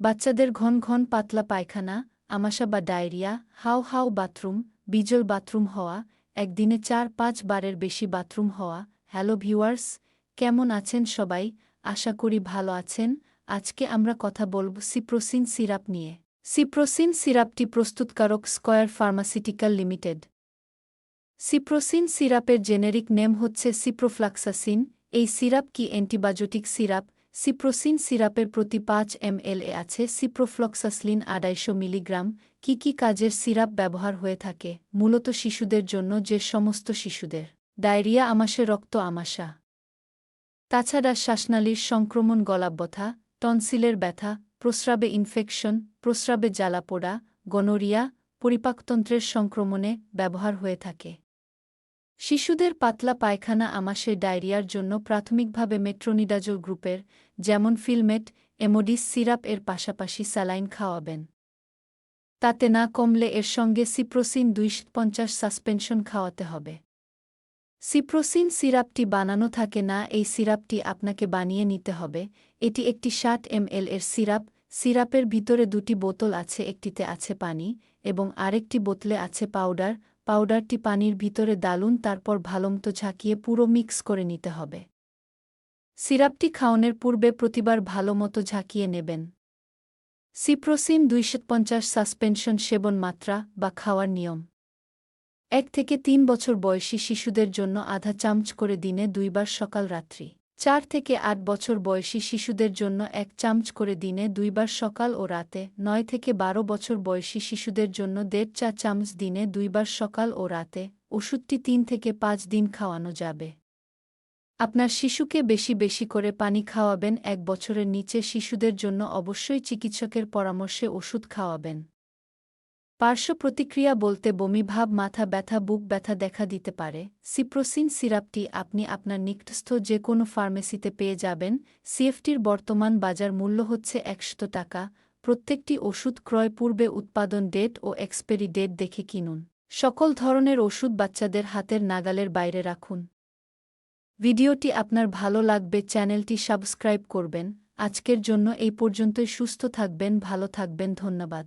বাচ্চাদের ঘন ঘন পাতলা পায়খানা, আমাশা বা ডায়রিয়া, হাও হাও বাথরুম, বিজল বাথরুম হওয়া, একদিনে চার পাঁচ বারের বেশি বাথরুম হওয়া। হ্যালো ভিউয়ার্স, কেমন আছেন সবাই? আশা করি ভালো আছেন। আজকে আমরা কথা বলব সিপ্রোসিন সিরাপ নিয়ে। সিপ্রোসিন সিরাপটি প্রস্তুতকারক স্কয়ার ফার্মাসিউটিক্যাল লিমিটেড। সিপ্রোসিন সিরাপের জেনেরিক নেম হচ্ছে সিপ্রোফ্লাক্সাসিন। এই সিরাপ কি অ্যান্টিবায়োটিক সিরাপ? সিপ্রোসিন সিরাপের প্রতি পাঁচ এমএলএ আছে সিপ্রোফ্লক্সাসলিন আড়াইশো মিলিগ্রাম। কি কি কাজের সিরাপ ব্যবহার হয়ে থাকে? মূলত শিশুদের জন্য যে সমস্ত শিশুদের। ডায়রিয়া আমাশে রক্ত, আমাশা। তাছাড়া শ্বাসনালীর সংক্রমণ, গলাব্যথা, টনসিলের ব্যথা, প্রস্রাবে ইনফেকশন প্রস্রাবে জ্বালাপোড়া গনোরিয়া পরিপাকতন্ত্রের সংক্রমণে ব্যবহার হয়ে থাকে। শিশুদের পাতলা পায়খানা আমাশে ডায়রিয়ার জন্য প্রাথমিকভাবে মেট্রোনিডাজোল গ্রুপের, যেমন ফিলমেট এমোডিস সিরাপ এর পাশাপাশি স্যালাইন খাওয়াবেন। তাতে না কমলে এর সঙ্গে সিপ্রোসিন দুইশ পঞ্চাশ সাসপেনশন খাওয়াতে হবে। সিপ্রোসিন সিরাপটি বানানো থাকে না, এই সিরাপটি আপনাকে বানিয়ে নিতে হবে। এটি একটি ষাট এমএল এর সিরাপ, সিরাপের ভিতরে দুটি বোতল আছে, একটিতে আছে পানি এবং আরেকটি বোতলে আছে পাউডার পাউডারটি পানির ভিতরে দালুন তারপর ভালোমতো ঝাঁকিয়ে পুরো মিক্স করে নিতে হবে। সিরাপটি খাওয়ানোর পূর্বে প্রতিবার ভালোমতো ঝাঁকিয়ে নেবেন। সিপ্রোসিন দুইশো পঞ্চাশ সাসপেনশন সেবন মাত্রা বা খাওয়ার নিয়ম। এক থেকে তিন বছর বয়সী শিশুদের জন্য আধা চামচ করে দিনে দুইবার সকাল রাত্রি। চার থেকে আট বছর বয়সী শিশুদের জন্য এক চামচ করে দিনে দুইবার সকাল ও রাতে, নয় থেকে বারো বছর বয়সী শিশুদের জন্য দেড় চা চামচ দিনে দুইবার সকাল ও রাতে, ওষুধটি তিন থেকে পাঁচ দিন খাওয়ানো যাবে। আপনার শিশুকে বেশি বেশি করে পানি খাওয়াবেন, এক বছরের নিচে শিশুদের জন্য অবশ্যই চিকিৎসকের পরামর্শে ওষুধ খাওয়াবেন। পার্শ্ব প্রতিক্রিয়া বলতে বমিভাব, মাথা ব্যথা, বুক ব্যথা দেখা দিতে পারে। সিপ্রোসিন সিরাপটি আপনি আপনার নিকটস্থ যে কোনো ফার্মেসিতে পেয়ে যাবেন। সিএফটির বর্তমান বাজার মূল্য হচ্ছে একশত টাকা। প্রত্যেকটি ওষুধ ক্রয় পূর্বে উৎপাদন ডেট ও এক্সপেরি ডেট দেখে কিনুন। সকল ধরনের ওষুধ বাচ্চাদের হাতের নাগালের বাইরে রাখুন। ভিডিওটি আপনার ভালো লাগবে, চ্যানেলটি সাবস্ক্রাইব করবেন। আজকের জন্য এই পর্যন্তই, সুস্থ থাকবেন, ভালো থাকবেন, ধন্যবাদ।